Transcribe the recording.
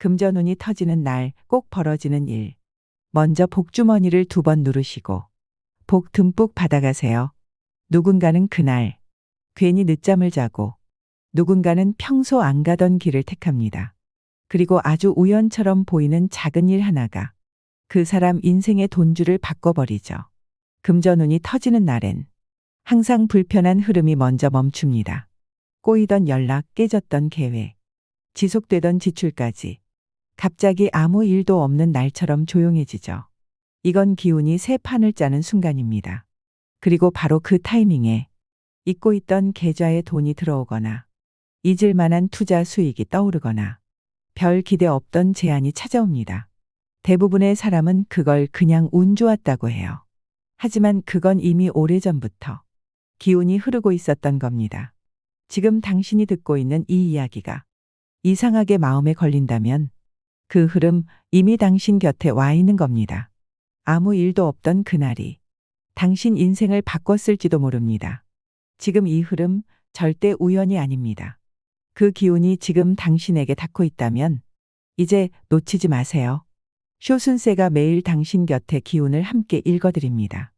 금전운이 터지는 날 꼭 벌어지는 일. 먼저 복주머니를 두 번 누르시고 복 듬뿍 받아가세요. 누군가는 그날 괜히 늦잠을 자고 누군가는 평소 안 가던 길을 택합니다. 그리고 아주 우연처럼 보이는 작은 일 하나가 그 사람 인생의 돈줄을 바꿔버리죠. 금전운이 터지는 날엔 항상 불편한 흐름이 먼저 멈춥니다. 꼬이던 연락, 깨졌던 계획, 지속되던 지출까지 갑자기 아무 일도 없는 날처럼 조용해지죠. 이건 기운이 새 판을 짜는 순간입니다. 그리고 바로 그 타이밍에 잊고 있던 계좌에 돈이 들어오거나 잊을 만한 투자 수익이 떠오르거나 별 기대 없던 제안이 찾아옵니다. 대부분의 사람은 그걸 그냥 운 좋았다고 해요. 하지만 그건 이미 오래전부터 기운이 흐르고 있었던 겁니다. 지금 당신이 듣고 있는 이 이야기가 이상하게 마음에 걸린다면 그 흐름 이미 당신 곁에 와 있는 겁니다. 아무 일도 없던 그날이 당신 인생을 바꿨을지도 모릅니다. 지금 이 흐름 절대 우연이 아닙니다. 그 기운이 지금 당신에게 닿고 있다면 이제 놓치지 마세요. 쇼순세가 매일 당신 곁에 기운을 함께 읽어드립니다.